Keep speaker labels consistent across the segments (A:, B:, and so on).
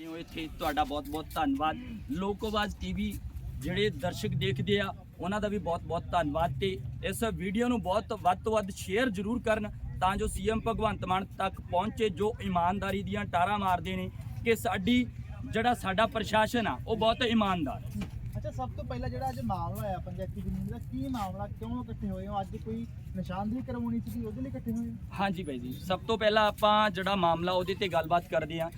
A: ਹੋ ਇੱਥੇ ਤੁਹਾਡਾ ਬਹੁਤ-ਬਹੁਤ ਧੰਨਵਾਦ। ਲੋਕੋਵਾਜ ਟੀਵੀ ਜਿਹੜੇ ਦਰਸ਼ਕ ਦੇਖਦੇ ਆ ਉਹਨਾਂ ਦਾ ਵੀ ਬਹੁਤ-ਬਹੁਤ ਧੰਨਵਾਦ ਤੇ ਇਸ ਵੀਡੀਓ ਨੂੰ ਬਹੁਤ ਵੱਧ ਤੋਂ ਵੱਧ ਸ਼ੇਅਰ ਜ਼ਰੂਰ ਕਰਨ ਤਾਂ ਜੋ ਸੀਐਮ ਭਗਵੰਤ ਮਾਨ ਤੱਕ ਪਹੁੰਚੇ ਜੋ ਇਮਾਨਦਾਰੀ ਦੀਆਂ ਟਾਰਾਂ ਮਾਰਦੇ ਨੇ ਕਿ ਸਾਡੀ ਜਿਹੜਾ ਸਾਡਾ ਪ੍ਰਸ਼ਾਸਨ ਆ ਉਹ ਬਹੁਤ ਇਮਾਨਦਾਰ ਹੈ।
B: ਅੱਛਾ ਸਭ ਤੋਂ ਪਹਿਲਾਂ ਜਿਹੜਾ ਅੱਜ ਮਾਮਲਾ ਹੋਇਆ ਪੰਚਾਇਤੀ ਜ਼ਮੀਨ ਦਾ ਕੀ ਮਾਮਲਾ ਕਿਉਂ ਇਕੱਠੇ ਹੋਏ ਹੋ? ਅੱਜ ਕੋਈ ਨਿਸ਼ਾਨਦੇਹੀ ਕਰਵਾਉਣੀ ਸੀ ਉਹਦੇ ਲਈ ਇਕੱਠੇ ਹੋਏ
A: ਹਾਂਜੀ ਬਾਈ ਜੀ ਸਭ ਤੋਂ ਪਹਿਲਾਂ ਆਪਾਂ ਜਿਹੜਾ ਮਾਮਲਾ ਉਹਦੇ ਤੇ ਗੱਲਬਾਤ ਕਰਦੇ ਹਾਂ।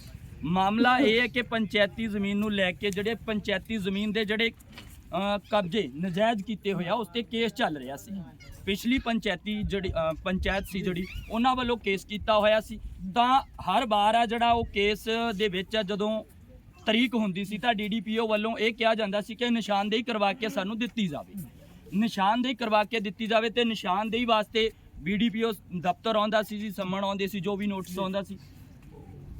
A: ਮਾਮਲਾ ਇਹ ਹੈ ਕਿ ਪੰਚਾਇਤੀ ਜ਼ਮੀਨ ਨੂੰ ਲੈ ਕੇ ਜਿਹੜੇ ਪੰਚਾਇਤੀ ਜ਼ਮੀਨ ਦੇ ਜਿਹੜੇ ਕਬਜ਼ੇ ਨਜਾਇਜ਼ ਕੀਤੇ ਹੋਇਆ ਉਸ ਤੇ ਕੇਸ ਚੱਲ ਰਿਹਾ ਸੀ। ਪਿਛਲੀ ਪੰਚਾਇਤੀ ਜਿਹੜੀ ਪੰਚਾਇਤ ਸੀ ਜਿਹੜੀ, ਉਹਨਾਂ ਵੱਲੋਂ ਕੇਸ ਕੀਤਾ ਹੋਇਆ ਸੀ। ਤਾਂ ਹਰ ਵਾਰ ਆ ਜਿਹੜਾ ਉਹ ਕੇਸ ਦੇ ਵਿੱਚ ਜਦੋਂ ਤਰੀਕ ਹੁੰਦੀ ਸੀ ਤਾਂ ਡੀਡੀਪੀਓ ਵੱਲੋਂ ਇਹ ਕਿਹਾ ਜਾਂਦਾ ਸੀ ਕਿ ਨਿਸ਼ਾਨਦੇਹੀ ਕਰਵਾ ਕੇ ਸਾਨੂੰ ਦਿੱਤੀ ਜਾਵੇ। ਨਿਸ਼ਾਨਦੇਹੀ ਕਰਵਾ ਕੇ ਦਿੱਤੀ ਜਾਵੇ ਤੇ ਨਿਸ਼ਾਨਦੇਹੀ ਵਾਸਤੇ ਬੀਡੀਪੀਓ ਦਫ਼ਤਰ ਆਉਂਦਾ ਸੀ ਜੀ ਸੰਮਣ ਆਉਂਦੇ ਸੀ, ਜੋ ਵੀ ਨੋਟਿਸ ਆਉਂਦਾ ਸੀ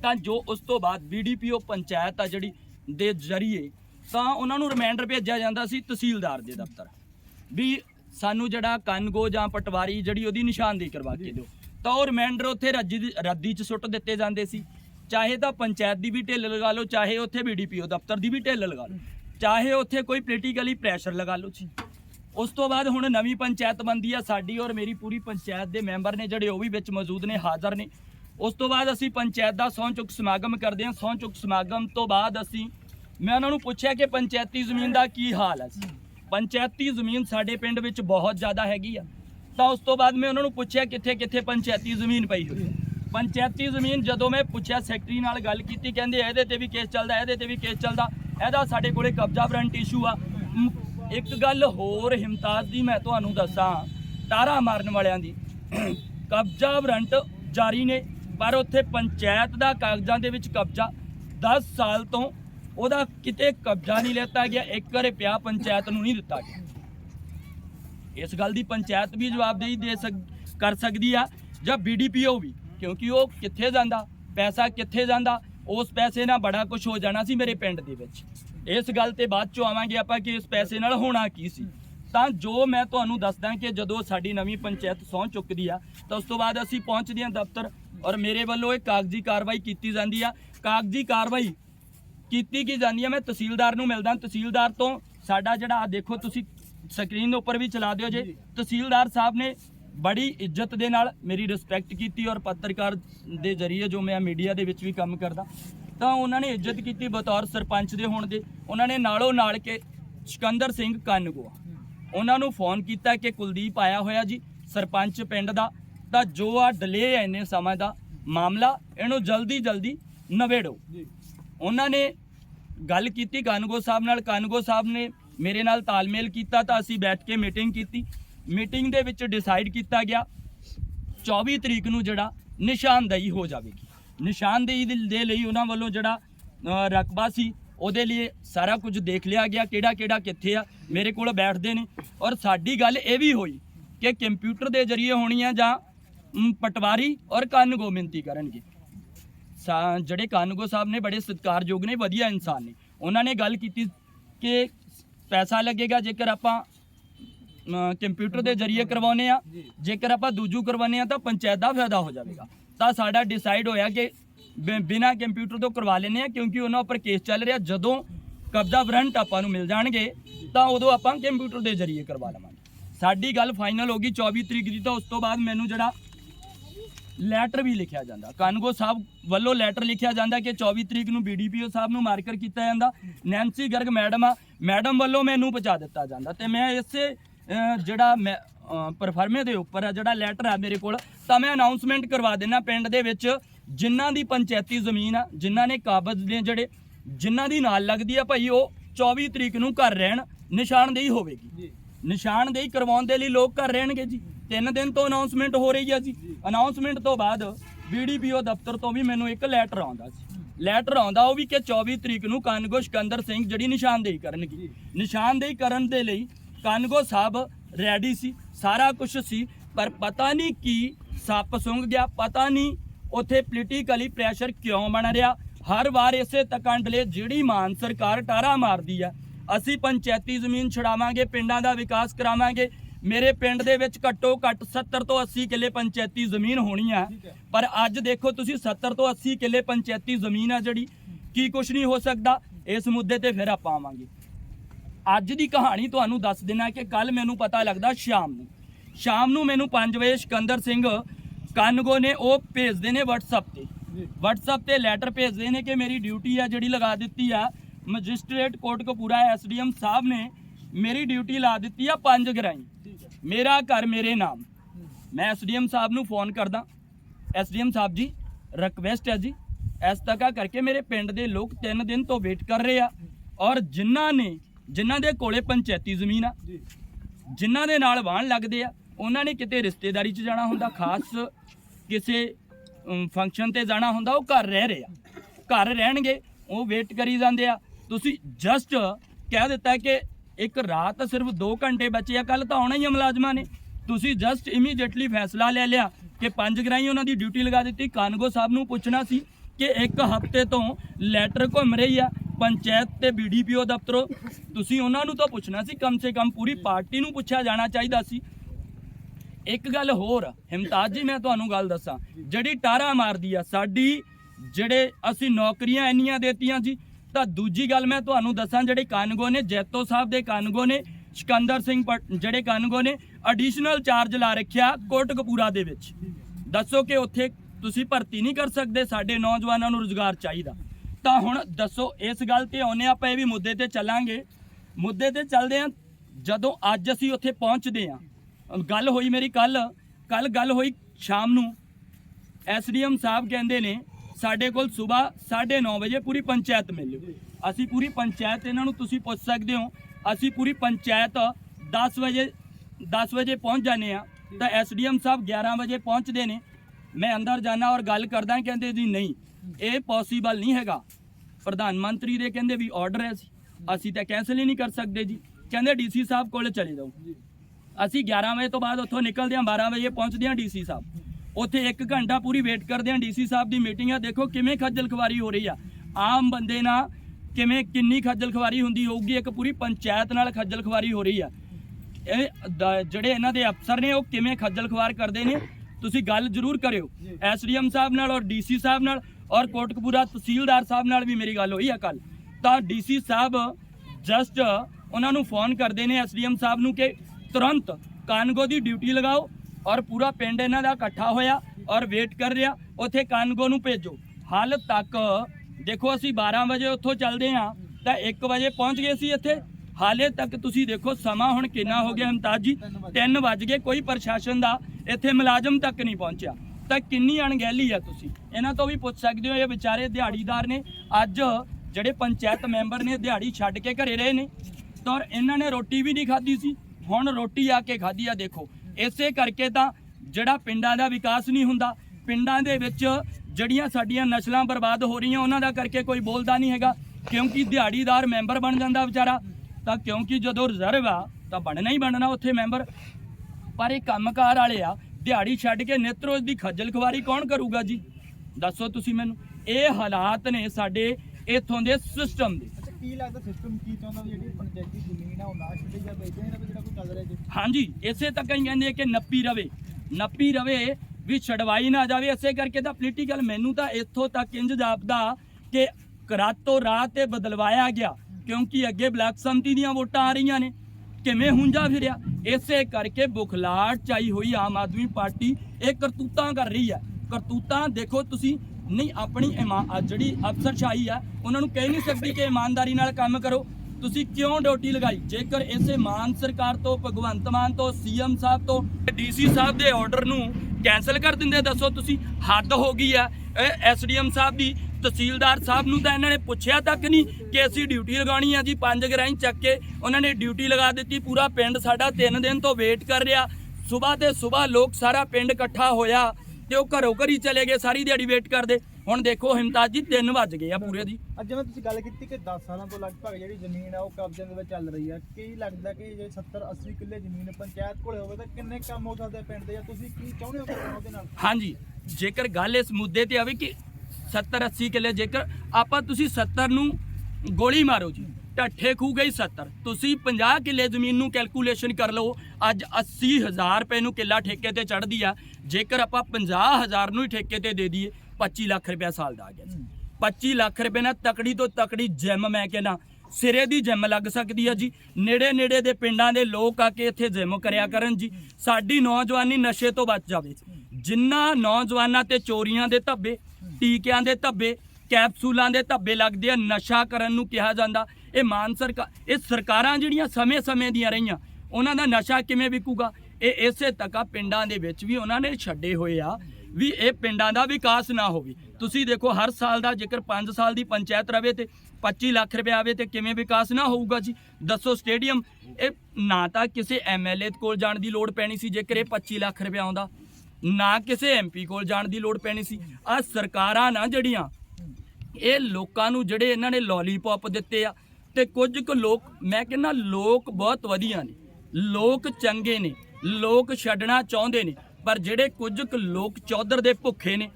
A: ਤਾਂ ਜੋ ਉਸ ਤੋਂ ਬਾਅਦ ਬੀਡੀਪੀਓ ਪੰਚਾਇਤ ਆ ਜਿਹੜੀ ਦੇ ਜ਼ਰੀਏ ਤਾਂ ਉਹਨਾਂ ਨੂੰ ਰਿਮਾਈਂਡਰ ਭੇਜਿਆ ਜਾਂਦਾ ਸੀ ਤਹਿਸੀਲਦਾਰ ਦੇ ਦਫ਼ਤਰ ਵੀ ਸਾਨੂੰ ਜਿਹੜਾ ਕਨਗੋ ਜਾਂ ਪਟਵਾਰੀ ਜਿਹੜੀ ਉਹਦੀ ਨਿਸ਼ਾਨਦੇਹੀ ਕਰਵਾ ਕੇ ਦਿਓ। ਤਾਂ ਉਹ ਰਿਮਾਈਂਡਰ ਉੱਥੇ ਰੱਜੀ ਦੀ- ਰੱਦੀ 'ਚ ਸੁੱਟ ਦਿੱਤੇ ਜਾਂਦੇ ਸੀ। ਚਾਹੇ ਤਾਂ ਪੰਚਾਇਤ ਦੀ ਵੀ ਢਿੱਲ ਲਗਾ ਲਓ ਚਾਹੇ ਉੱਥੇ ਬੀਡੀਪੀਓ ਦਫ਼ਤਰ ਦੀ ਵੀ ਢਿੱਲ ਲਗਾ ਲਓ ਚਾਹੇ ਉੱਥੇ ਕੋਈ ਪੋਲੀਟੀਕਲੀ ਪ੍ਰੈਸ਼ਰ ਲਗਾ ਲਓ ਜੀ। ਉਸ ਤੋਂ ਬਾਅਦ ਹੁਣ ਨਵੀਂ ਪੰਚਾਇਤ ਬੰਦੀ ਆ ਸਾਡੀ ਔਰ ਮੇਰੀ ਪੂਰੀ ਪੰਚਾਇਤ ਦੇ ਮੈਂਬਰ ਨੇ ਜਿਹੜੇ ਉਹ ਵੀ ਵਿੱਚ ਮੌਜੂਦ ਨੇ ਹਾਜ਼ਰ ਨੇ। ਉਸ ਤੋਂ ਬਾਅਦ ਅਸੀਂ ਪੰਚਾਇਤ ਦਾ ਸਹੁੰ ਚੁੱਕ ਸਮਾਗਮ ਕਰਦੇ ਹਾਂ। ਸਹੁੰ ਚੁੱਕ ਸਮਾਗਮ ਤੋਂ ਬਾਅਦ ਅਸੀਂ ਮੈਂ ਉਹਨਾਂ ਨੂੰ ਪੁੱਛਿਆ ਕਿ ਪੰਚਾਇਤੀ ਜ਼ਮੀਨ ਦਾ ਕੀ ਹਾਲ ਹੈ? ਪੰਚਾਇਤੀ ਜ਼ਮੀਨ ਸਾਡੇ ਪਿੰਡ ਵਿੱਚ ਬਹੁਤ ਜ਼ਿਆਦਾ ਹੈਗੀ ਆ। ਤਾਂ ਉਸ ਤੋਂ ਬਾਅਦ ਮੈਂ ਉਹਨਾਂ ਨੂੰ ਪੁੱਛਿਆ ਕਿੱਥੇ ਕਿੱਥੇ ਪੰਚਾਇਤੀ ਜ਼ਮੀਨ ਪਈ ਹੋਈ ਹੈ। ਪੰਚਾਇਤੀ ਜ਼ਮੀਨ ਜਦੋਂ ਮੈਂ ਪੁੱਛਿਆ ਸੈਕਟਰੀ ਨਾਲ ਗੱਲ ਕੀਤੀ, ਕਹਿੰਦੇ ਇਹਦੇ ਤੇ ਵੀ ਕੇਸ ਚੱਲਦਾ, ਇਹਦੇ ਤੇ ਵੀ ਕੇਸ ਚੱਲਦਾ। ਇਹਦਾ ਸਾਡੇ ਕੋਲੇ ਕਬਜ਼ਾ ਵਾਰੰਟ ਇਸ਼ੂ ਆ। ਇੱਕ ਗੱਲ ਹੋਰ ਹਿਮਤਾਜ ਦੀ ਮੈਂ ਤੁਹਾਨੂੰ ਦੱਸਾਂ ਟਾਰਾ ਮਾਰਨ ਵਾਲਿਆਂ ਦੀ। ਕਬਜ਼ਾ ਵਾਰੰਟ ਜਾਰੀ ਨੇ। ਪਰ ਉੱਥੇ ਪੰਚਾਇਤ ਦਾ ਕਾਗਜ਼ਾਂ ਦੇ ਵਿੱਚ ਕਬਜ਼ਾ। 10 ਸਾਲ ਤੋਂ ਉਹਦਾ ਕਿਤੇ ਕਬਜ਼ਾ ਨਹੀਂ ਲੈਤਾ ਗਿਆ, ਇੱਕ ਰੁਪਿਆ ਪੰਚਾਇਤ ਨੂੰ ਨਹੀਂ ਦਿੱਤਾ ਗਿਆ। ਇਸ ਗੱਲ ਦੀ ਪੰਚਾਇਤ ਵੀ ਜਵਾਬਦੇਹੀ ਦੇ ਸਕ, ਕਰ ਸਕਦੀ ਆ ਜਾਂ ਬੀਡੀਪੀਓ ਵੀ, ਕਿਉਂਕਿ ਉਹ ਕਿੱਥੇ ਜਾਂਦਾ, ਪੈਸਾ ਕਿੱਥੇ ਜਾਂਦਾ, ਉਸ ਪੈਸੇ ਨਾਲ ਬੜਾ ਕੁਝ ਹੋ ਜਾਣਾ ਸੀ ਮੇਰੇ ਪਿੰਡ ਦੇ ਵਿੱਚ। ਇਸ ਗੱਲ ਤੇ ਬਾਅਦ ਚੋਂ ਆਵਾਂਗੇ ਆਪਾਂ ਕਿ ਇਸ ਪੈਸੇ ਨਾਲ ਹੋਣਾ ਕੀ ਸੀ। ਤਾਂ ਜੋ ਮੈਂ ਤੁਹਾਨੂੰ ਦੱਸਦਾ ਕਿ ਜਦੋਂ ਸਾਡੀ ਨਵੀਂ ਪੰਚਾਇਤ ਸਹੁੰ ਚੁੱਕਦੀ ਆ, ਤਾਂ ਉਸ ਤੋਂ ਬਾਅਦ ਅਸੀਂ ਪਹੁੰਚਦੇ ਹਾਂ ਦਫ਼ਤਰ ਔਰ ਮੇਰੇ ਵੱਲੋਂ ਇਹ ਕਾਗਜ਼ੀ ਕਾਰਵਾਈ ਕੀਤੀ ਜਾਂਦੀ ਆ। ਕਾਗਜ਼ੀ ਕਾਰਵਾਈ ਕੀਤੀ ਕੀ ਜਾਂਦੀ ਹੈ ਮੈਂ ਤਹਿਸੀਲਦਾਰ ਨੂੰ ਮਿਲਦਾ। ਤਹਿਸੀਲਦਾਰ ਤੋਂ ਸਾਡਾ ਜਿਹੜਾ ਆ ਦੇਖੋ ਤੁਸੀਂ ਸਕਰੀਨ ਦੇ ਉੱਪਰ ਵੀ ਚਲਾ ਦਿਓ ਜੇ। ਤਹਿਸੀਲਦਾਰ ਸਾਹਿਬ ਨੇ ਬੜੀ ਇੱਜ਼ਤ ਦੇ ਨਾਲ ਮੇਰੀ ਰਿਸਪੈਕਟ ਕੀਤੀ ਔਰ ਪੱਤਰਕਾਰ ਦੇ ਜ਼ਰੀਏ ਜੋ ਮੈਂ ਮੀਡੀਆ ਦੇ ਵਿੱਚ ਵੀ ਕੰਮ ਕਰਦਾ ਤਾਂ ਉਹਨਾਂ ਨੇ ਇੱਜ਼ਤ ਕੀਤੀ ਬਤੌਰ ਸਰਪੰਚ ਦੇ ਹੋਣ ਦੇ। ਉਹਨਾਂ ਨੇ ਨਾਲੋਂ ਨਾਲ ਕੇ ਸਿਕੰਦਰ ਸਿੰਘ ਕੰਨਗੋਆ। ਉਹਨਾਂ ਨੂੰ ਫੋਨ ਕੀਤਾ ਕਿ ਕੁਲਦੀਪ ਆਇਆ ਹੋਇਆ ਜੀ ਸਰਪੰਚ ਪਿੰਡ ਦਾ। ਤਾਂ ਜੋ ਆ ਡਿਲੇ ਹੈ ਇੰਨੇ ਸਮਾਂ ਦਾ ਮਾਮਲਾ ਇਹਨੂੰ ਜਲਦੀ ਜਲਦੀ ਨਵੇੜੋ ਉਹਨਾਂ ਨੇ ਗੱਲ ਕੀਤੀ ਕਾਨਗੋ ਸਾਹਿਬ ਨਾਲ। ਕਾਨਗੋ ਸਾਹਿਬ ਨੇ ਮੇਰੇ ਨਾਲ ਤਾਲਮੇਲ ਕੀਤਾ ਤਾਂ ਅਸੀਂ ਬੈਠ ਕੇ ਮੀਟਿੰਗ ਕੀਤੀ। ਮੀਟਿੰਗ ਦੇ ਵਿੱਚ ਡਿਸਾਈਡ ਕੀਤਾ ਗਿਆ 24 ਤਰੀਕ ਨੂੰ ਜਿਹੜਾ ਨਿਸ਼ਾਨਦੇਹੀ ਹੋ ਜਾਵੇਗੀ। ਨਿਸ਼ਾਨਦੇਹੀ ਦੇ- ਲਈ ਉਹਨਾਂ ਵੱਲੋਂ ਜਿਹੜਾ ਰਕਬਾ ਸੀ ਉਹਦੇ ਲਈ ਸਾਰਾ ਕੁਝ ਦੇਖ ਲਿਆ ਗਿਆ ਕਿਹੜਾ ਕਿਹੜਾ ਕਿੱਥੇ ਆ ਮੇਰੇ ਕੋਲ ਬੈਠਦੇ ਨੇ। ਔਰ ਸਾਡੀ ਗੱਲ ਇਹ ਵੀ ਹੋਈ ਕਿ ਕੰਪਿਊਟਰ ਦੇ ਜ਼ਰੀਏ ਹੋਣੀ ਆ ਜਾਂ ਪਟਵਾਰੀ ਔਰ ਕਾਨੂੰਗੋ ਮਿੰਤੀ ਕਰਨਗੇ। ਜਿਹੜੇ ਕਾਨੂੰਗੋ ਸਾਹਿਬ ਨੇ ਬੜੇ ਸਤਿਕਾਰਯੋਗ ਨੇ ਵਧੀਆ ਇਨਸਾਨ ਨੇ। ਉਹਨਾਂ ਨੇ ਗੱਲ ਕੀਤੀ ਕਿ ਪੈਸਾ ਲੱਗੇਗਾ ਜੇਕਰ ਆਪਾਂ ਕੰਪਿਊਟਰ ਦੇ ਜ਼ਰੀਏ ਕਰਵਾਉਨੇ ਆ ਜੇਕਰ ਆਪਾਂ ਦੂਜੂ ਕਰਵਾਉਨੇ ਆ ਤਾਂ ਪੰਚਾਇਤ ਦਾ ਫਾਇਦਾ ਹੋ ਜਾਵੇਗਾ। ਤਾਂ ਸਾਡਾ ਡਿਸਾਈਡ ਹੋਇਆ ਕਿ ਬਿਨਾਂ ਕੰਪਿਊਟਰ ਤੋਂ ਕਰਵਾ ਲੈਨੇ ਆ ਕਿਉਂਕਿ ਉਹਨਾਂ ਉੱਪਰ ਕੇਸ ਚੱਲ ਰਿਹਾ। ਜਦੋਂ ਕਬਜ਼ਾ ਵਾਰੰਟ ਆਪਾਂ ਨੂੰ ਮਿਲ ਜਾਣਗੇ ਤਾਂ ਉਦੋਂ ਆਪਾਂ ਕੰਪਿਊਟਰ ਦੇ ਜ਼ਰੀਏ ਕਰਵਾ ਲਵਾਂਗੇ। ਸਾਡੀ ਗੱਲ ਫਾਈਨਲ ਹੋ ਗਈ 24 ਤਰੀਕ ਦੀ ਤਾਂ ਉਸ ਤੋਂ ਬਾਅਦ ਮੈਨੂੰ ਜਿਹੜਾ ਲੈਟਰ ਵੀ ਲਿਖਿਆ ਜਾਂਦਾ। ਕਾਨਗੋ ਸਾਹਿਬ ਵੱਲੋਂ ਲੈਟਰ ਲਿਖਿਆ ਜਾਂਦਾ ਕਿ 24 ਤਰੀਕ ਨੂੰ ਬੀਡੀਪੀਓ ਸਾਹਿਬ ਨੂੰ ਮਾਰਕਰ ਕੀਤਾ ਜਾਂਦਾ। ਨੈਂਸੀ ਗਰਗ ਮੈਡਮ ਆ। ਮੈਡਮ ਵੱਲੋਂ ਮੈਨੂੰ ਪਹੁੰਚਾ ਦਿੱਤਾ ਜਾਂਦਾ ਤੇ ਮੈਂ ਇਸੇ ਜਿਹੜਾ ਮੈਂ ਪਰਫਾਰਮੇ ਦੇ ਉੱਪਰ ਆ ਜਿਹੜਾ ਲੈਟਰ ਆ ਮੇਰੇ ਕੋਲ ਤਾਂ ਮੈਂ ਅਨਾਉਂਸਮੈਂਟ ਕਰਵਾ ਦੇਣਾ ਪਿੰਡ ਦੇ ਵਿੱਚ ਜਿਨ੍ਹਾਂ ਦੀ ਪੰਚਾਇਤੀ ਜ਼ਮੀਨ ਆ ਜਿਨ੍ਹਾਂ ਨੇ ਕਾਬਜ਼ ਨੇ ਜਿਹੜੇ ਜਿਨ੍ਹਾਂ ਦੀ ਨਾਲ ਲੱਗਦੀ ਆ ਭਾਈ ਉਹ 24 ਤਰੀਕ ਨੂੰ ਘਰ ਰਹਿਣ ਨਿਸ਼ਾਨਦੇਹੀ ਹੋਵੇਗੀ। ਨਿਸ਼ਾਨਦੇਹੀ ਕਰਵਾਉਣ ਦੇ ਲਈ ਲੋਕ ਘਰ ਰਹਿਣਗੇ ਜੀ। ਤਿੰਨ ਦਿਨ ਤੋਂ ਅਨਾਉਂਸਮੈਂਟ ਹੋ ਰਹੀ ਹੈ ਜੀ। ਅਨਾਉਂਸਮੈਂਟ ਤੋਂ ਬਾਅਦ ਬੀਡੀਪੀਓ ਦਫ਼ਤਰ ਤੋਂ ਵੀ ਮੈਨੂੰ ਇੱਕ ਲੈਟਰ ਆਉਂਦਾ ਸੀ। ਲੈਟਰ ਆਉਂਦਾ ਉਹ ਵੀ ਕਿ 24 ਤਰੀਕ ਨੂੰ ਕਾਨਗੋ ਸਿਕੰਦਰ ਸਿੰਘ ਜਿਹੜੀ ਨਿਸ਼ਾਨਦੇਹੀ ਕਰਨਗੇ। ਨਿਸ਼ਾਨਦੇਹੀ ਕਰਨ ਦੇ ਲਈ ਕਾਨਗੋ ਸਾਹਿਬ ਰੈਡੀ ਸੀ, ਸਾਰਾ ਕੁਝ ਸੀ, ਪਰ ਪਤਾ ਨਹੀਂ ਕੀ ਸੱਪ ਸੁੰਘ ਗਿਆ, ਪਤਾ ਨਹੀਂ ਉੱਥੇ ਪੋਲੀਟੀਕਲੀ ਪ੍ਰੈਸ਼ਰ ਕਿਉਂ ਬਣ ਰਿਹਾ। ਹਰ ਵਾਰ ਇਸੇ ਤਕੰਡਲੇ ਜਿਹੜੀ ਮਾਨ ਸਰਕਾਰ ਟਾਰਾ ਮਾਰਦੀ ਆ, ਅਸੀਂ ਪੰਚਾਇਤੀ ਜ਼ਮੀਨ ਛਡਾਵਾਂਗੇ, ਪਿੰਡਾਂ ਦਾ ਵਿਕਾਸ ਕਰਾਵਾਂਗੇ ਮੇਰੇ ਪਿੰਡ ਦੇ ਵਿੱਚ ਘੱਟੋ ਘੱਟ 70 ਤੋਂ 80 ਕਿੱਲੇ ਪੰਚਾਇਤੀ ਜ਼ਮੀਨ ਹੋਣੀ ਆ। ਪਰ ਅੱਜ ਦੇਖੋ ਤੁਸੀਂ 70 ਤੋਂ 80 ਕਿੱਲੇ ਪੰਚਾਇਤੀ ਜ਼ਮੀਨ ਆ ਜਿਹੜੀ। ਕੀ ਕੁਝ ਨਹੀਂ ਹੋ ਸਕਦਾ। ਇਸ ਮੁੱਦੇ ਤੇ ਫਿਰ ਆਪਾਂ ਆਵਾਂਗੇ। ਅੱਜ ਦੀ ਕਹਾਣੀ ਤੁਹਾਨੂੰ ਦੱਸ ਦੇਣਾ ਕਿ ਕੱਲ ਮੈਨੂੰ ਪਤਾ ਲੱਗਦਾ ਸ਼ਾਮ ਨੂੰ। ਸ਼ਾਮ ਨੂੰ ਮੈਨੂੰ 5 ਵਜੇ ਸਿਕੰਦਰ ਸਿੰਘ ਕਾਨਗੋ ਨੇ ਉਹ ਭੇਜਦੇ ਨੇ WhatsApp ਤੇ। WhatsApp ਤੇ ਲੈਟਰ ਭੇਜਦੇ ਨੇ ਕਿ ਮੇਰੀ ਡਿਊਟੀ ਆ ਜਿਹੜੀ ਲਗਾ ਦਿੱਤੀ ਆ। ਮੈਜਿਸਟ੍ਰੇਟ ਕੋਰਟ ਕਪੂਰਾ ਐਸਡੀਐਮ ਸਾਹਿਬ ਨੇ ਮੇਰੀ ਡਿਊਟੀ ਲਾ ਦਿੱਤੀ ਆ ਪੰਜ ਗਰਾਈ। ਮੇਰਾ ਘਰ ਮੇਰੇ ਨਾਮ। ਮੈਂ ਐਸਡੀਐਮ ਸਾਹਿਬ ਨੂੰ ਫੋਨ ਕਰਦਾ। ਐਸਡੀਐਮ ਸਾਹਿਬ ਜੀ ਰਿਕਵੈਸਟ ਹੈ ਜੀ। ਇਸ ਤੱਕਾ ਕਰਕੇ ਮੇਰੇ ਪਿੰਡ ਦੇ ਲੋਕ 3 ਦਿਨ ਤੋਂ ਵੇਟ ਕਰ ਰਹੇ ਆ। ਔਰ ਜਿਨ੍ਹਾਂ ਨੇ ਜਿਨ੍ਹਾਂ ਦੇ ਕੋਲੇ ਪੰਚਾਇਤੀ ਜ਼ਮੀਨ ਆ ਜਿਨ੍ਹਾਂ ਦੇ ਨਾਲ ਵਾਹਣ ਲੱਗਦੇ ਆ ਉਹਨਾਂ ਨੇ ਕਿਤੇ ਰਿਸ਼ਤੇਦਾਰੀ 'ਚ ਜਾਣਾ ਹੁੰਦਾ ਖਾਸ ਕਿਸੇ ਫੰਕਸ਼ਨ ਤੇ ਜਾਣਾ ਹੁੰਦਾ ਉਹ ਘਰ ਰਹਿ ਰਹੇ ਆ। ਘਰ ਰਹਿਣਗੇ ਉਹ ਵੇਟ ਕਰੀ ਜਾਂਦੇ ਆ। ਤੁਸੀਂ ਜਸਟ ਕਹਿ ਦਿੱਤਾ ਕਿ ਇੱਕ ਰਾਤ ਸਿਰਫ 2 ਘੰਟੇ ਬਚੇ ਆ ਕੱਲ ਤਾਂ ਆਉਣਾ ਹੀ ਆ ਮੁਲਾਜ਼ਮਾਂ ਨੇ। ਤੁਸੀਂ ਜਸਟ ਇਮੀਡੀਏਟਲੀ ਫੈਸਲਾ ਲੈ ਲਿਆ ਕਿ ਪੰਜ ਗਰਾਈ ਉਹਨਾਂ ਦੀ ਡਿਊਟੀ ਲਗਾ ਦਿੱਤੀ। ਕਾਨਗੋ ਸਾਹਿਬ ਨੂੰ ਪੁੱਛਣਾ ਸੀ ਕਿ ਇੱਕ ਹਫ਼ਤੇ ਤੋਂ ਲੈਟਰ ਘੁੰਮ ਰਹੀ ਆ ਪੰਚਾਇਤ ਤੇ ਬੀਡੀਪੀਓ ਦਫ਼ਤਰੋਂ। ਤੁਸੀਂ ਉਹਨਾਂ ਨੂੰ ਤਾਂ ਪੁੱਛਣਾ ਸੀ, ਕਮ ਸੇ ਕਮ ਪੂਰੀ ਪਾਰਟੀ ਨੂੰ ਪੁੱਛਿਆ ਜਾਣਾ ਚਾਹੀਦਾ ਸੀ। ਇੱਕ ਗੱਲ ਹੋਰ, ਹਿਮਤਾਜ ਜੀ, ਮੈਂ ਤੁਹਾਨੂੰ ਗੱਲ ਦੱਸਾਂ। ਜਿਹੜੀ ਟਾਰਾ ਮਾਰਦੀ ਆ, ਸਾਡੀ ਜਿਹੜੇ ਅਸੀਂ ਨੌਕਰੀਆਂ ਇੰਨੀਆਂ ਦੇਤੀਆਂ ਜੀ ਤਾਂ ਦੂਜੀ ਗੱਲ ਮੈਂ ਤੁਹਾਨੂੰ ਦੱਸਾਂ, ਜਿਹੜੇ ਕਾਨਗੋ ਨੇ, ਜੈਤੋ ਸਾਹਿਬ ਦੇ ਕਾਨਗੋ ਨੇ, ਸਿਕੰਦਰ ਸਿੰਘ ਪਟ- ਜਿਹੜੇ ਕਾਨਗੋ ਨੇ ਐਡੀਸ਼ਨਲ ਚਾਰਜ ਲਾ ਰੱਖਿਆ ਕੋਟਕਪੂਰਾ ਦੇ ਵਿੱਚ। ਦੱਸੋ ਕਿ ਉੱਥੇ ਤੁਸੀਂ ਭਰਤੀ ਨਹੀਂ ਕਰ ਸਕਦੇ, ਸਾਡੇ ਨੌਜਵਾਨਾਂ ਨੂੰ ਰੋਜ਼ਗਾਰ ਚਾਹੀਦਾ। ਤਾਂ ਹੁਣ ਦੱਸੋ, ਇਸ ਗੱਲ ਤੇ ਆਉਨੇ ਆਪਾਂ ਇਹ ਵੀ ਮੁੱਦੇ ਤੇ ਚੱਲਾਂਗੇ। ਮੁੱਦੇ ਤੇ ਚੱਲਦੇ ਆ, ਜਦੋਂ ਅੱਜ ਅਸੀਂ ਉੱਥੇ ਪਹੁੰਚਦੇ ਆ। ਗੱਲ ਹੋਈ ਮੇਰੀ ਕੱਲ ਕੱਲ ਗੱਲ ਹੋਈ ਸ਼ਾਮ ਨੂੰ। ਐਸਡੀਐਮ ਸਾਹਿਬ ਕਹਿੰਦੇ ਨੇ ਸਾਡੇ ਕੋਲ ਸਵੇਰ 9:30 ਵਜੇ ਪੂਰੀ ਪੰਚਾਇਤ ਮਿਲਿਓ ਅਸੀਂ ਪੂਰੀ ਪੰਚਾਇਤ ਇਹਨਾਂ ਨੂੰ ਤੁਸੀਂ ਪੁੱਛ ਸਕਦੇ ਹੋ। ਅਸੀਂ ਪੂਰੀ ਪੰਚਾਇਤ 10 ਵਜੇ 10 ਵਜੇ ਪਹੁੰਚ ਜਾਂਦੇ ਆ ਤਾਂ ਐਸਡੀਐਮ ਸਾਹਿਬ 11 ਵਜੇ ਪਹੁੰਚਦੇ ਨੇ। ਮੈਂ ਅੰਦਰ ਜਾਣਾ ਔਰ ਗੱਲ ਕਰਦਾ ਕਹਿੰਦੇ ਜੀ ਨਹੀਂ, ਇਹ ਪੋਸੀਬਲ ਨਹੀਂ ਹੈਗਾ। ਪ੍ਰਧਾਨ ਮੰਤਰੀ ਦੇ ਕਹਿੰਦੇ ਵੀ ਆਰਡਰ ਹੈ ਸੀ ਅਸੀਂ ਤਾਂ ਕੈਂਸਲ ਹੀ ਨਹੀਂ ਕਰ ਸਕਦੇ ਜੀ। ਕਹਿੰਦੇ ਡੀਸੀ ਸਾਹਿਬ ਕੋਲ ਚਲੇ ਜਾਓ। ਅਸੀਂ 11 ਵਜੇ ਤੋਂ ਬਾਅਦ ਉੱਥੋਂ ਨਿਕਲਦੇ ਹਾਂ 12 ਵਜੇ ਪਹੁੰਚਦੇ ਹਾਂ ਡੀਸੀ ਸਾਹਿਬ। ਉੱਥੇ 1 ਘੰਟਾ ਪੂਰੀ ਵੇਟ ਕਰਦੇ ਹਾਂ ਡੀਸੀ ਸਾਹਿਬ ਦੀ ਮੀਟਿੰਗ ਆ। ਦੇਖੋ ਕਿਵੇਂ ਖੱਜਲ ਖਵਾਰੀ ਹੋ ਰਹੀ ਆ। ਆਮ ਬੰਦੇ ਨਾਲ ਕਿਵੇਂ ਕਿੰਨੀ ਖੱਜਲ ਖਵਾਰੀ ਹੁੰਦੀ ਹੋਊਗੀ ਇੱਕ ਪੂਰੀ ਪੰਚਾਇਤ ਨਾਲ ਖੱਜਲ ਖਵਾਰੀ ਹੋ ਰਹੀ ਆ। ਇਹ ਜਿਹੜੇ ਇਹਨਾਂ ਦੇ ਅਫਸਰ ਨੇ ਉਹ ਕਿਵੇਂ ਖੱਜਲ ਖਵਾਰ ਕਰਦੇ ਨੇ ਤੁਸੀਂ ਗੱਲ ਜ਼ਰੂਰ ਕਰਿਓ। ਐਸਡੀਐਮ ਸਾਹਿਬ ਨਾਲ ਔਰ ਡੀਸੀ ਸਾਹਿਬ ਨਾਲ ਔਰ ਕੋਟਕਪੂਰਾ ਤਹਿਸੀਲਦਾਰ ਸਾਹਿਬ ਨਾਲ ਵੀ ਮੇਰੀ ਗੱਲ ਹੋਈ ਆ ਕੱਲ ਤਾਂ ਡੀਸੀ ਸਾਹਿਬ ਜਸਟ ਉਹਨਾਂ ਨੂੰ ਫੋਨ ਕਰਦੇ ਨੇ ਐਸਡੀਐਮ ਸਾਹਿਬ ਨੂੰ ਕਿ ਤੁਰੰਤ ਕਾਨਗੋ ਦੀ ਡਿਊਟੀ ਲਗਾਓ ਔਰ ਪੂਰਾ ਪਿੰਡ ਇਹਨਾਂ ਦਾ ਇਕੱਠਾ ਹੋਇਆ ਔਰ ਵੇਟ ਕਰ ਰਿਹਾ, ਉੱਥੇ ਕਾਨਗੋ ਨੂੰ ਭੇਜੋ। ਹਾਲ ਤੱਕ ਦੇਖੋ ਅਸੀਂ 12 ਵਜੇ ਉੱਥੋਂ ਚੱਲਦੇ ਹਾਂ, ਤਾਂ 1 ਵਜੇ ਪਹੁੰਚ ਗਏ ਸੀ ਇੱਥੇ। ਹਾਲੇ ਤੱਕ ਤੁਸੀਂ ਦੇਖੋ ਸਮਾਂ ਹੁਣ ਕਿੰਨਾ ਹੋ ਗਿਆ ਹਮਤਾਜ ਜੀ। 3 ਵਜ ਗਏ, ਕੋਈ ਪ੍ਰਸ਼ਾਸਨ ਦਾ ਇੱਥੇ ਮੁਲਾਜ਼ਮ ਤੱਕ ਨਹੀਂ ਪਹੁੰਚਿਆ। ਤਾਂ ਕਿੰਨੀ ਅਣਗਹਿਲੀ ਆ ਤੁਸੀਂ। ਇਹਨਾਂ ਤੋਂ ਵੀ ਪੁੱਛ ਸਕਦੇ ਹੋ, ਇਹ ਵਿਚਾਰੇ ਦਿਹਾੜੀਦਾਰ ਨੇ। ਅੱਜ ਜਿਹੜੇ ਪੰਚਾਇਤ ਮੈਂਬਰ ਨੇ, ਦਿਹਾੜੀ ਛੱਡ ਕੇ ਘਰੇ ਰਹੇ ਨੇ। ਤਾਂ ਔਰ ਇਹਨਾਂ ਨੇ ਰੋਟੀ ਵੀ ਨਹੀਂ ਖਾਧੀ ਸੀ। ਹੁਣ ਰੋਟੀ ਆ ਕੇ ਖਾਧੀ ਆ, ਦੇਖੋ। ਇਸੇ ਕਰਕੇ ਤਾਂ ਜਿਹੜਾ ਪਿੰਡਾਂ ਦਾ ਵਿਕਾਸ ਨਹੀਂ ਹੁੰਦਾ, ਪਿੰਡਾਂ ਦੇ ਵਿੱਚ ਜਿਹੜੀਆਂ ਸਾਡੀਆਂ ਨਸਲਾਂ ਬਰਬਾਦ ਹੋ ਰਹੀਆਂ, ਉਹਨਾਂ ਦਾ ਕਰਕੇ ਕੋਈ ਬੋਲਦਾ ਨਹੀਂ ਹੈਗਾ। ਕਿਉਂਕਿ ਦਿਹਾੜੀਦਾਰ ਮੈਂਬਰ ਬਣ ਜਾਂਦਾ ਵਿਚਾਰਾ, ਤਾਂ ਕਿਉਂਕਿ ਜਦੋਂ ਰਿਜ਼ਰਵ ਆ, ਤਾਂ ਬਣਨਾ ਹੀ ਬਣਨਾ ਉੱਥੇ ਮੈਂਬਰ। ਪਰ ਇਹ ਕੰਮਕਾਰ ਵਾਲੇ ਆ, ਦਿਹਾੜੀ ਛੱਡ ਕੇ ਨਿੱਤ ਦੀ ਖੱਜਲ ਖਵਾਰੀ ਕੌਣ ਕਰੂਗਾ ਜੀ? ਦੱਸੋ ਤੁਸੀਂ ਮੈਨੂੰ। ਇਹ ਹਾਲਾਤ ਨੇ ਸਾਡੇ ਇੱਥੋਂ ਦੇ ਸਿਸਟਮ ਦੇ।
B: ਕੀ ਲੱਗਦਾ ਸਿਸਟਮ ਕੀ ਚਾਹੁੰਦਾ ਵੀ ਜਿਹੜੀ ਪੰਚਾਇਤੀ ਜ਼ਮੀਨ ਆ ਉਹ ਨਾ ਛੱਡੀ ਜਾਂ ਵੇਚੇ ਨਾ ਜਿਹੜਾ ਕੋਈ ਚੱਲ ਰਿਹਾ ਜੀ?
A: ਹਾਂਜੀ, ਇਸੇ ਤੱਕ ਹੀ ਕਹਿੰਦੇ ਕਿ ਨੱਪੀ ਰਵੇ। ਨੱਪੀ ਰਵੇ ਵੀ ਛਡਵਾਈ ਨਾ ਜਾਵੇ, ਇਸੇ ਕਰਕੇ ਤਾਂ ਪੋਲੀਟੀਕਲ ਮੈਨੂੰ ਤਾਂ ਇੱਥੋਂ ਤੱਕ ਇੰਜ ਜਾਪਦਾ ਕਿ ਰਾਤੋਂ ਰਾਤ ਤੇ ਬਦਲਵਾਇਆ ਗਿਆ, ਕਿਉਂਕਿ ਅੱਗੇ ਬਲਾਕ ਸੰਮਤੀ ਦੀਆਂ ਵੋਟਾਂ ਆ ਰਹੀਆਂ ਨੇ। ਕਿਵੇਂ ਹੁੰਜਾ ਫਿਰਿਆ? ਇਸੇ ਕਰਕੇ ਬੁਖਲਾਟ ਚਾਈ ਹੋਈ ਆਮ ਆਦਮੀ ਪਾਰਟੀ, ਇਹ ਕਰਤੂਤਾਂ ਕਰ ਰਹੀ ਹੈ। ਕਰਤੂਤਾਂ ਦੇਖੋ ਤੁਸੀਂ ਨਹੀਂ, ਆਪਣੀ ਇਮਾਨ ਆਹ ਜਿਹੜੀ ਅਫਸਰਸ਼ਾਹੀ ਆ, ਉਹਨਾਂ ਨੂੰ ਕਹਿ ਨਹੀਂ ਸਕਦੀ ਕਿ ਇਮਾਨਦਾਰੀ ਨਾਲ ਕੰਮ ਕਰੋ। ਤੁਸੀਂ ਕਿਉਂ ਡਿਊਟੀ ਲਗਾਈ? ਜੇਕਰ ਇਸੇ ਮਾਨ ਸਰਕਾਰ ਤੋਂ, ਭਗਵੰਤ ਮਾਨ ਤੋਂ, ਸੀਐਮ ਸਾਹਿਬ ਤੋਂ, ਡੀਸੀ ਸਾਹਿਬ ਦੇ ਆਰਡਰ ਨੂੰ ਕੈਨਸਲ ਕਰ ਦਿੰਦੇ, ਦੱਸੋ ਤੁਸੀਂ, ਹੱਦ ਹੋ ਗਈ ਆ। ਐਸਡੀਐਮ ਸਾਹਿਬ ਦੀ ਤਹਿਸੀਲਦਾਰ ਸਾਹਿਬ ਨੂੰ ਤਾਂ ਇਹਨਾਂ ਨੇ ਪੁੱਛਿਆ ਤੱਕ ਨਹੀਂ ਕਿ ਅਸੀਂ ਡਿਊਟੀ ਲਗਾਉਣੀ ਆ ਜੀ, ਪੰਜ ਗਰਾਈ ਚੱਕ ਕੇ ਉਹਨਾਂ ਨੇ ਡਿਊਟੀ ਲਗਾ ਦਿੱਤੀ। ਪੂਰਾ ਪਿੰਡ ਸਾਡਾ 3 ਦਿਨ ਤੋਂ ਵੇਟ ਕਰ ਰਿਹਾ। ਸਵੇਰ ਤੇ ਸਵੇਰ ਲੋਕ ਸਾਰਾ ਪਿੰਡ ਇਕੱਠਾ ਹੋਇਆ। ਤੇ ਉਹ ਘਰੋਂ ਘਰੀ ਚਲੇ ਗਏ ਸਾਰੀ ਦਿਹਾੜੀ ਵੇਟ ਕਰਦੇ। ਹੁਣ ਦੇਖੋ ਹਿਮਤਾਜ ਜੀ 3 ਵੱਜ ਗਏ ਆ ਪੂਰੇ ਦੀ।
B: ਅੱਜ ਜਿਵੇਂ ਤੁਸੀਂ ਗੱਲ ਕੀਤੀ ਕਿ 10 ਸਾਲਾਂ ਤੋਂ ਲਗਭਗ ਜਿਹੜੀ ਜ਼ਮੀਨ ਆ ਉਹ ਕਬਜ਼ੇ ਦੇ ਵਿੱਚ ਚੱਲ ਰਹੀ ਆ। ਕੀ ਲੱਗਦਾ ਕਿ ਜੇ 70 80 ਕਿੱਲੇ ਜ਼ਮੀਨ ਪੰਚਾਇਤ ਕੋਲੇ ਹੋਵੇ ਤਾਂ ਕਿੰਨੇ ਕੰਮ ਹੋ ਸਕਦੇ ਪਿੰਡ ਦੇ? ਜਾਂ ਤੁਸੀਂ ਕੀ ਚਾਹੁੰਦੇ ਹੋ ਕਰਨਾ ਉਹਦੇ ਨਾਲ?
A: ਹਾਂਜੀ ਜੇਕਰ ਗੱਲ ਇਸ ਮੁੱਦੇ ਤੇ ਆਵੇ ਕਿ 70 80 ਕਿੱਲੇ ਜੇਕਰ ਆਪਾਂ ਤੁਸੀਂ 70 ਨੂੰ ਗੋਲੀ ਮਾਰੋ ਜੀ। ਢੱਠੇ ਖੂ ਗਈ 70 ਤੁਸੀਂ 50 ਕਿੱਲੇ ਜ਼ਮੀਨ ਨੂੰ ਕੈਲਕੂਲੇਸ਼ਨ ਕਰ ਲਓ। ਅੱਜ 80000 ਰੁਪਏ ਨੂੰ ਕਿੱਲਾ ਠੇਕੇ ਤੇ ਚੜਦੀ ਆ। ਜੇਕਰ ਆਪਾਂ 50000 ਨੂੰ ਹੀ ਠੇਕੇ ਤੇ ਦੇ ਦਈਏ 25 ਲੱਖ ਰੁਪਏ ਸਾਲ ਦਾ ਆ ਗਿਆ ਜੀ। 25 ਲੱਖ ਰੁਪਏ ਨਾਲ ਤਕੜੀ ਤੋਂ ਤਕੜੀ ਜਿਮ ਮੈਂ ਕਹਿੰਦਾ ਸਿਰੇ ਦੀ ਜਿਮ ਲੱਗ ਸਕਦੀ ਆ ਜੀ। ਨੇੜੇ ਨੇੜੇ ਦੇ ਪਿੰਡਾਂ ਦੇ ਲੋਕ ਆ ਕੇ ਇੱਥੇ ਜਿਮ ਕਰਿਆ ਕਰਨ ਜੀ। ਸਾਡੀ ਨੌਜਵਾਨੀ ਨਸ਼ੇ ਤੋਂ ਬਚ ਜਾਵੇ। ਜਿੰਨਾ ਨੌਜਵਾਨਾਂ ਤੇ ਚੋਰੀਆਂ ਦੇ ਧੱਬੇ ਟੀਕਿਆਂ ਦੇ ਧੱਬੇ ਕੈਪਸੂਲਾਂ ਦੇ ਧੱਬੇ ਲੱਗਦੇ ਆ ਨਸ਼ਾ ਕਰਨ ਨੂੰ ਕਿਹਾ ਜਾਂਦਾ। ਇਹ ਮਾਨ ਸਰਕਾਰ, ਇਹ ਸਰਕਾਰਾਂ ਜਿਹੜੀਆਂ ਸਮੇਂ-ਸਮੇਂ ਦੀਆਂ ਰਹੀਆਂ, ਉਹਨਾਂ ਦਾ ਨਸ਼ਾ ਕਿਵੇਂ ਵਿਕੂਗਾ? ਇਹ ਇਸੇ ਤੱਕਾ ਪਿੰਡਾਂ ਦੇ ਵਿੱਚ ਵੀ ਉਹਨਾਂ ਨੇ ਛੱਡੇ ਹੋਏ ਆ ਵੀ ਇਹ ਪਿੰਡਾਂ ਦਾ ਵਿਕਾਸ ਨਾ ਹੋਵੇ। ਤੁਸੀਂ ਦੇਖੋ, ਹਰ ਸਾਲ ਦਾ ਜੇਕਰ 5 ਸਾਲ ਦੀ ਪੰਚਾਇਤ ਰਵੇ ਤੇ 25 ਲੱਖ ਰੁਪਏ ਆਵੇ ਤੇ ਕਿਵੇਂ ਵਿਕਾਸ ਨਾ ਹੋਊਗਾ ਜੀ? ਦੱਸੋ ਸਟੇਡੀਅਮ, ਇਹ ਨਾ ਤਾਂ ਕਿਸੇ ਐਮਐਲਏ ਕੋਲ ਜਾਣ ਦੀ ਲੋੜ ਪੈਣੀ ਸੀ ਜੇਕਰ ਇਹ 25 ਲੱਖ ਰੁਪਏ ਆਉਂਦਾ। ਨਾ ਕਿਸੇ ਐਮਪੀ ਕੋਲ ਜਾਣ ਦੀ ਲੋੜ ਪੈਣੀ ਸੀ। ਆ ਸਰਕਾਰਾਂ ਨਾ ਜਿਹੜੀਆਂ, ਇਹ ਲੋਕਾਂ ਨੂੰ ਜਿਹੜੇ ਇਹਨਾਂ ਨੇ ਲੋਲੀਪੌਪ ਦਿੱਤੇ ਆ ਤੇ ਕੁਝ ਕੁ ਲੋਕ, ਮੈਂ ਕਹਿੰਦਾ ਲੋਕ ਬਹੁਤ ਵਧੀਆ ਨੇ। ਲੋਕ ਚੰਗੇ ਨੇ, ਲੋਕ ਛੱਡਣਾ ਚਾਹੁੰਦੇ ਨੇ, ਪਰ ਜਿਹੜੇ ਕੁਝ ਕੁ ਲੋਕ ਚੌਧਰ ਦੇ ਭੁੱਖੇ ਨੇ,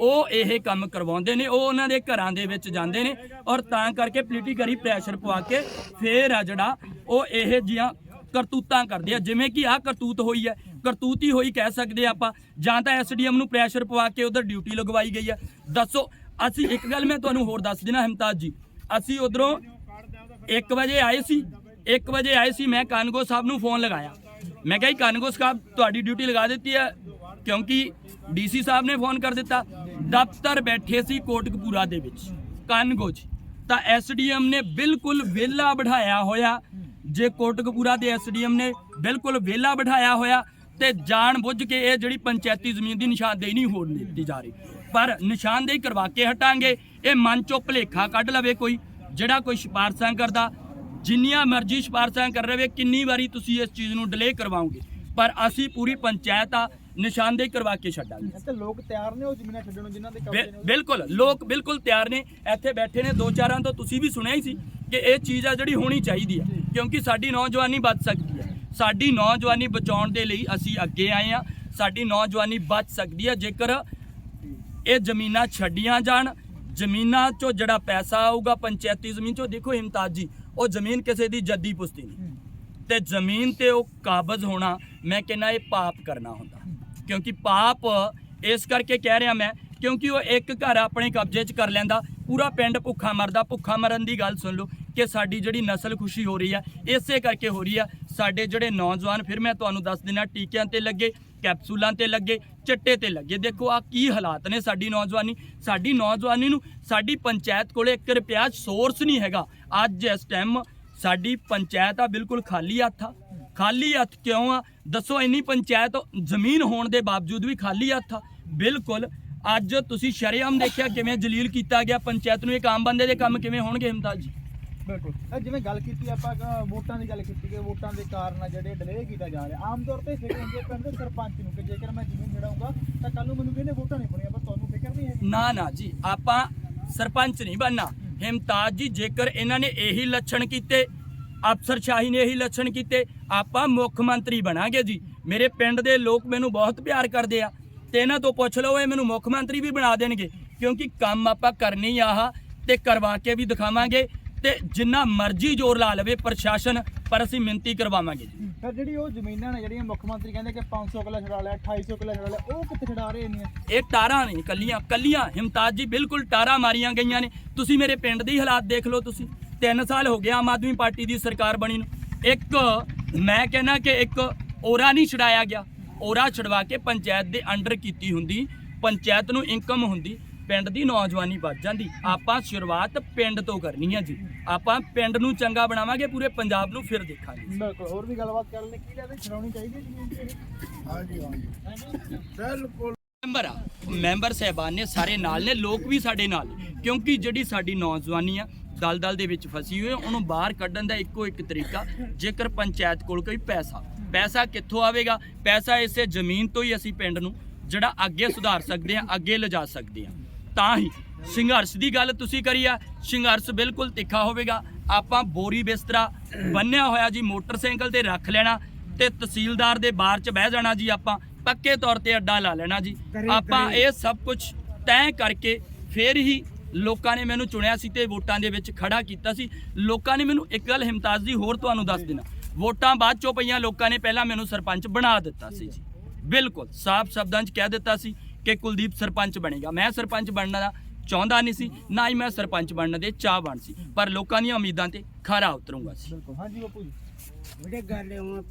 A: ਉਹ ਇਹ ਕੰਮ ਕਰਵਾਉਂਦੇ ਨੇ, ਉਹ ਉਹਨਾਂ ਦੇ ਘਰਾਂ ਦੇ ਵਿੱਚ ਜਾਂਦੇ ਨੇ ਔਰ ਤਾਂ ਕਰਕੇ ਪੋਲੀਟੀਕਲੀ ਪ੍ਰੈਸ਼ਰ ਪਵਾ ਕੇ ਫੇਰ ਆ ਜਿਹੜਾ ਉਹ ਇਹ ਜੀਆਂ ਕਰਤੂਤਾਂ ਕਰਦੇ ਆ। ਜਿਵੇਂ ਕਿ ਆਹ ਕਰਤੂਤ ਹੋਈ ਹੈ, ਕਰਤੂਤ ਹੀ ਹੋਈ ਕਹਿ ਸਕਦੇ ਆ ਆਪਾਂ। ਜਾਂ ਤਾਂ ਐਸਡੀਐਮ ਨੂੰ ਪ੍ਰੈਸ਼ਰ ਪਵਾ ਕੇ ਉਧਰ ਡਿਊਟੀ ਲਗਵਾਈ ਗਈ ਹੈ। ਦੱਸੋ, ਅਸੀਂ ਇੱਕ ਗੱਲ ਮੈਂ ਤੁਹਾਨੂੰ ਹੋਰ ਦੱਸ ਦੇਣਾ ਹਮਤਾਜ ਜੀ, ਅਸੀਂ ਉਧਰੋਂ 1 ਵਜੇ ਆਏ ਸੀ 1 ਵਜੇ ਆਏ ਸੀ, ਮੈਂ ਕਾਨਗੋ ਸਾਹਿਬ ਨੂੰ ਫੋਨ ਲਗਾਇਆ। ਮੈਂ ਕਿਹਾ ਜੀ ਕਾਨਗੋ ਸਾਹਿਬ ਤੁਹਾਡੀ ਡਿਊਟੀ ਲਗਾ ਦਿੱਤੀ ਹੈ, ਕਿਉਂਕਿ ਡੀਸੀ ਸਾਹਿਬ ਨੇ ਫੋਨ ਕਰ ਦਿੱਤਾ। ਦਫ਼ਤਰ ਬੈਠੇ ਸੀ ਕੋਟਕਪੂਰਾ ਦੇ ਵਿੱਚ ਕਾਨਗੋ 'ਚ ਤਾਂ ਐਸਡੀਐਮ ਨੇ ਬਿਲਕੁਲ ਵਿਹਲਾ ਬਿਠਾਇਆ ਹੋਇਆ। ਜੇ ਕੋਟਕਪੂਰਾ ਦੇ ਐਸਡੀਐਮ ਨੇ ਬਿਲਕੁਲ ਵਿਹਲਾ ਬਿਠਾਇਆ ਹੋਇਆ, ਤੇ ਜਾਣ ਬੁੱਝ ਕੇ ਇਹ ਜਿਹੜੀ ਪੰਚਾਇਤੀ ਜ਼ਮੀਨ ਦੀ ਨਿਸ਼ਾਨਦੇਹੀ ਨਹੀਂ ਹੋਣ ਦਿੱਤੀ ਜਾ ਰਹੀ। ਪਰ ਨਿਸ਼ਾਨਦੇਹੀ ਕਰਵਾ ਕੇ ਹਟਾਂਗੇ, ਇਹ ਮਨ ਚੋਂ ਭਲੇਖਾ ਕੱਢ ਲਵੇ ਕੋਈ। ਜਿਹੜਾ ਕੋਈ ਸਿਫਾਰਸ਼ਾਂ ਕਰਦਾ ਜਿੰਨੀਆਂ ਮਰਜ਼ੀ ਸਿਫਾਰਸ਼ਾਂ ਕਰ ਰਵੇ ਕਿੰਨੀ ਵਾਰੀ ਤੁਸੀਂ ਇਸ ਚੀਜ਼ ਨੂੰ ਡਿਲੇ ਕਰਵਾਓਗੇ? ਪਰ ਅਸੀਂ ਪੂਰੀ ਪੰਚਾਇਤ ਆ ਨਿਸ਼ਾਨਦੇਹੀ ਕਰਵਾ ਕੇ ਛੱਡਾਂਗੇ।
B: ਇੱਥੇ ਲੋਕ ਤਿਆਰ ਨੇ ਉਹ ਜ਼ਮੀਨਾਂ ਛੱਡਣ ਨੂੰ ਜਿਨ੍ਹਾਂ ਦੇ ਕਬਜ਼ੇ ਨੇ
A: ਬਿਲਕੁਲ ਲੋਕ ਬਿਲਕੁਲ ਤਿਆਰ ਨੇ। ਇੱਥੇ ਬੈਠੇ ਨੇ ਦੋ ਚਾਰਾਂ ਤੋਂ ਤੁਸੀਂ ਵੀ ਸੁਣਿਆ ਹੀ ਸੀ ਕਿ ਇਹ ਚੀਜ਼ ਆ ਜਿਹੜੀ ਹੋਣੀ ਚਾਹੀਦੀ ਹੈ ਕਿਉਂਕਿ ਸਾਡੀ ਨੌਜਵਾਨੀ ਬਚ ਸਕਦੀ ਹੈ ਸਾਡੀ ਨੌਜਵਾਨੀ ਬਚਾਉਣ ਦੇ ਲਈ ਅਸੀਂ ਅੱਗੇ ਆਏ ਆ। ਸਾਡੀ ਨੌਜਵਾਨੀ ਬਚ ਸਕਦੀ ਹੈ ਜੇਕਰ ਇਹ ਜ਼ਮੀਨਾਂ ਛੱਡੀਆਂ ਜਾਣ। ਜ਼ਮੀਨਾਂ 'ਚੋਂ ਜਿਹੜਾ ਪੈਸਾ ਆਊਗਾ ਪੰਚਾਇਤੀ ਜ਼ਮੀਨ 'ਚੋਂ ਦੇਖੋ ਇਮਤਾਜ ਜੀ ਉਹ ਜ਼ਮੀਨ ਕਿਸੇ ਦੀ ਜੱਦੀ ਪੁਸ਼ਤੀ ਨਹੀਂ। ਤੇ ਜ਼ਮੀਨ ਤੇ ਉਹ ਕਾਬਜ਼ ਹੋਣਾ ਮੈਂ ਕਹਿੰਦਾ ਇਹ ਪਾਪ ਕਰਨਾ ਹੁੰਦਾ। ਕਿਉਂਕਿ ਪਾਪ ਇਸ ਕਰਕੇ ਕਹਿ ਰਿਹਾ ਮੈਂ ਕਿਉਂਕਿ ਉਹ ਇੱਕ ਘਰ ਆਪਣੇ ਕਬਜ਼ੇ 'ਚ ਕਰ ਲੈਂਦਾ ਪੂਰਾ ਪਿੰਡ ਭੁੱਖਾ ਮਰਦਾ ਭੁੱਖਾ ਮਰਨ ਦੀ ਗੱਲ ਸੁਣ ਲਓ ਕਿ ਸਾਡੀ ਜਿਹੜੀ ਨਸਲ ਖੁਸ਼ੀ ਹੋ ਰਹੀ ਆ ਇਸੇ ਕਰਕੇ ਹੋ ਰਹੀ ਆ। ਸਾਡੇ ਜਿਹੜੇ ਨੌਜਵਾਨ ਫਿਰ ਮੈਂ ਤੁਹਾਨੂੰ ਦੱਸ ਦਿੰਦਾ ਟੀਕਿਆਂ ਤੇ ਲੱਗੇ ਕੈਪਸੂਲਾਂ ਤੇ ਲੱਗੇ, ਚਿੱਟੇ ਤੇ ਲੱਗੇ। ਦੇਖੋ ਆ ਕੀ ਹਾਲਾਤ ਨੇ ਸਾਡੀ ਨੌਜਵਾਨੀ। ਸਾਡੀ ਨੌਜਵਾਨੀ ਨੂੰ ਸਾਡੀ ਪੰਚਾਇਤ ਕੋਲੇ 1 ਰੁਪਿਆ ਸੋਰਸ ਨਹੀਂ ਹੈਗਾ। ਅੱਜ ਇਸ ਟਾਈਮ ਸਾਡੀ ਪੰਚਾਇਤ ਆ ਬਿਲਕੁਲ ਖਾਲੀ ਹੱਥ ਆ। ਖਾਲੀ ਹੱਥ ਕਿਉਂ ਆ? ਦੱਸੋ, ਇੰਨੀ ਪੰਚਾਇਤ ਜ਼ਮੀਨ ਹੋਣ ਦੇ ਬਾਵਜੂਦ ਵੀ ਖਾਲੀ ਹੱਥ ਆ। ਬਿਲਕੁਲ, ਅੱਜ ਤੁਸੀਂ ਸ਼ਰੇਆਮ ਦੇਖਿਆ ਕਿਵੇਂ ਜਲੀਲ ਕੀਤਾ ਗਿਆ ਪੰਚਾਇਤ ਨੂੰ। ਇੱਕ ਆਮ ਬੰਦੇ ਦੇ ਕੰਮ ਕਿਵੇਂ ਹੋਣਗੇ ਹਿਮਤਾਜ ਜੀ?
B: ਬਿਲਕੁਲ। ਇਹ ਜਿਵੇਂ ਗੱਲ ਕੀਤੀ ਆਪਾਂ ਵੋਟਾਂ ਦੀ ਗੱਲ ਕੀਤੀ ਕਿ ਵੋਟਾਂ ਦੇ ਕਾਰਨ ਆ ਜਿਹੜੇ ਡਿਲੇ ਕੀਤਾ ਜਾ ਰਿਹਾ। ਆਮ ਤੌਰ ਤੇ ਫਿਕਰ ਹੁੰਦੀ ਹੈ ਪਿੰਡ ਦੇ ਸਰਪੰਚ ਨੂੰ ਕਿ ਜੇਕਰ ਮੈਂ ਜ਼ਮੀਨ ਛਡਾਊਂਗਾ ਤਾਂ ਕੱਲ ਨੂੰ ਮੈਨੂੰ ਕਿਹਨੇ ਵੋਟਾਂ ਨਹੀਂ ਪਾਉਣੀਆਂ ਪਰ ਤੁਹਾਨੂੰ ਫਿਕਰ ਨਹੀਂ ਹੈ
A: ਨਾ ਨਾ ਜੀ ਆਪਾਂ ਸਰਪੰਚ ਨਹੀਂ ਬਣਨਾ। ਹਿਮਤਾਜ ਜੀ ਜੇਕਰ ਇਹਨਾਂ ਨੇ ਇਹੀ ਲੱਛਣ ਕੀਤੇ ਅਫਸਰਸ਼ਾਹੀ ਨੇ ਇਹੀ ਲੱਛਣ ਕੀਤੇ ਆਪਾਂ ਮੁੱਖ ਮੰਤਰੀ ਬਣਾਂਗੇ ਜੀ। ਮੇਰੇ ਪਿੰਡ ਦੇ ਲੋਕ ਮੈਨੂੰ ਬਹੁਤ ਪਿਆਰ ਕਰਦੇ ਆ। ਤੇ ਇਹਨਾਂ ਤੋਂ ਪੁੱਛ ਲਓ ਇਹ ਮੈਨੂੰ ਮੁੱਖ ਮੰਤਰੀ ਵੀ ਬਣਾ ਦੇਣਗੇ। ਕਿਉਂਕਿ ਕੰਮ ਆਪਾਂ ਕਰਨੀ ਆਹ ਤੇ ਕਰਵਾ ਕੇ ਵੀ ਦਿਖਾਵਾਂਗੇ। ਤੇ ਜਿੰਨਾ ਮਰਜ਼ੀ ਜ਼ੋਰ ਲਾ ਲਵੇ ਪ੍ਰਸ਼ਾਸਨ ਪਰ ਅਸੀਂ ਮਿਹਨਤੀ ਕਰਵਾਵਾਂਗੇ ਜੀ।
B: ਫਿਰ ਜਿਹੜੀ ਉਹ ਜ਼ਮੀਨਾਂ ਨੇ ਜਿਹੜੀਆਂ ਮੁੱਖ ਮੰਤਰੀ ਕਹਿੰਦੇ ਕਿ 500 ਕਿੱਲਾ ਛਡਾ ਲਿਆ 250 ਕਿੱਲਾ ਛਡਾ ਲਿਆ ਉਹ ਕਿੱਥੇ ਛਡਾ ਰਹੇ ਨੇ
A: ਇਹ ਟਾਰਾਂ ਨਹੀਂ ਕੱਲੀਆਂ ਕੱਲੀਆਂ ਹਿਮਤਾਜ ਜੀ ਬਿਲਕੁਲ ਟਾਰਾਂ ਮਾਰੀਆਂ ਗਈਆਂ ਨੇ। ਤੁਸੀਂ ਮੇਰੇ ਪਿੰਡ ਦੇ ਹਾਲਾਤ ਦੇਖ ਲਓ ਤੁਸੀਂ। 3 ਸਾਲ ਹੋ ਗਿਆ ਆਮ ਆਦਮੀ ਪਾਰਟੀ ਦੀ ਸਰਕਾਰ ਬਣੀ ਨੂੰ। ਇੱਕ ਮੈਂ ਕਹਿੰਦਾ ਕਿ ਇੱਕ ਓਰਾ ਨਹੀਂ ਛਡਾਇਆ ਗਿਆ। ਓਰਾ ਛਡਵਾ ਕੇ ਪੰਚਾਇਤ ਦੇ ਅੰਡਰ ਕੀਤੀ ਹੁੰਦੀ। ਪੰਚਾਇਤ ਨੂੰ ਇਨਕਮ ਹੁੰਦੀ। ਪਿੰਡ ਦੀ ਨੌਜਵਾਨੀ ਵੱਧ ਜਾਂਦੀ। ਆਪਾਂ ਸ਼ੁਰੂਆਤ ਪਿੰਡ ਤੋਂ ਕਰਨੀ ਹੈ ਜੀ। ਆਪਾਂ ਪਿੰਡ ਨੂੰ ਚੰਗਾ ਬਣਾਵਾਂਗੇ ਪੂਰੇ ਪੰਜਾਬ ਨੂੰ ਫਿਰ ਦੇਖਾਂਗੇ
B: ਬਿਲਕੁਲ ਹੋਰ ਵੀ ਗੱਲਬਾਤ ਕਰ ਲੈ ਕੀ ਲੱਗਦਾ ਛਡਾਉਣੀ ਚਾਹੀਦੀ
C: ਹਾਂਜੀ ਹਾਂਜੀ। ਬਿਲਕੁਲ।
A: ਮੈਂਬਰ ਆ ਮੈਂਬਰ ਸਹਿਬਾਨ ਨੇ ਸਾਰੇ ਨਾਲ ਨੇ ਲੋਕ ਵੀ ਸਾਡੇ ਨਾਲ। ਕਿਉਂਕਿ ਜਿਹੜੀ ਸਾਡੀ ਨੌਜਵਾਨੀ ਆ ਦਲਦਲ ਦੇ ਵਿੱਚ ਫਸੀ ਹੋਈ ਉਹਨੂੰ ਬਾਹਰ ਕੱਢਣ ਦਾ ਇੱਕੋ ਇੱਕ ਤਰੀਕਾ ਜੇਕਰ ਪੰਚਾਇਤ ਕੋਲ ਕੋਈ ਪੈਸਾ ਪੈਸਾ ਕਿੱਥੋਂ ਆਵੇਗਾ? ਪੈਸਾ ਇਸੇ ਜ਼ਮੀਨ ਤੋਂ ਹੀ ਅਸੀਂ ਪਿੰਡ ਨੂੰ ਜਿਹੜਾ ਅੱਗੇ ਸੁਧਾਰ ਸਕਦੇ ਹਾਂ ਅੱਗੇ ਲਿਜਾ ਸਕਦੇ ਹਾਂ ਤਾਂ ਹੀ ਸੰਘਰਸ਼ ਦੀ ਗੱਲ ਤੁਸੀਂ ਕਰੀ ਆ। ਸੰਘਰਸ਼ ਬਿਲਕੁਲ ਤਿੱਖਾ ਹੋਵੇਗਾ। ਆਪਾਂ ਬੋਰੀ ਬਿਸਤਰਾ ਬੰਨਿਆ ਹੋਇਆ ਜੀ ਮੋਟਰਸਾਈਕਲ ਤੇ ਰੱਖ ਲੈਣਾ ਤੇ ਤਹਿਸੀਲਦਾਰ ਦੇ ਬਾਹਰ 'ਚ ਬਹਿ ਜਾਣਾ ਜੀ ਆਪਾਂ। ਪੱਕੇ ਤੌਰ ਤੇ ਅੱਡਾ ਲਾ ਲੈਣਾ ਜੀ। ਆਪਾਂ ਇਹ ਸਭ ਕੁਝ ਤੈਅ ਕਰਕੇ ਫੇਰ ਹੀ ਲੋਕਾਂ ਨੇ ਮੈਨੂੰ ਚੁਣਿਆ ਸੀ ਤੇ ਵੋਟਾਂ ਦੇ ਵਿੱਚ ਖੜਾ ਕੀਤਾ ਸੀ। ਲੋਕਾਂ ਨੇ ਮੈਨੂੰ ਇੱਕ ਗੱਲ ਹਿਮਤਾਜ਼ ਦੀ ਹੋਰ ਤੁਹਾਨੂੰ ਦੱਸ ਦੇਣਾ। ਵੋਟਾਂ ਬਾਅਦ ਚੋਂ ਪਈਆਂ ਲੋਕਾਂ ਨੇ ਪਹਿਲਾਂ ਮੈਨੂੰ ਸਰਪੰਚ ਬਣਾ ਦਿੱਤਾ ਸੀ ਜੀ। ਬਿਲਕੁਲ ਸਾਫ਼ ਸ਼ਬਦਾਂ 'ਚ ਕਹਿ ਦਿੱਤਾ ਸੀ ਕਿ ਕੁਲਦੀਪ ਸਰਪੰਚ ਬਣੇਗਾ। ਮੈਂ ਸਰਪੰਚ ਬਣਨਾ ਚਾਹੁੰਦਾ ਨਹੀਂ ਸੀ, ਨਾ ਹੀ ਮੈਂ ਸਰਪੰਚ ਬਣਨ ਦੇ ਚਾਹਵਾਨ ਸੀ, ਪਰ ਲੋਕਾਂ ਦੀਆਂ ਉਮੀਦਾਂ ਤੇ ਖਰਾ ਉਤਰੂੰਗਾ ਸੀ।
B: ਬਿਲਕੁਲ, ਹਾਂਜੀ ਬਾਪੂ ਜੀ।
D: ਵੀਰੇ ਗੱਲ ਹੁਣ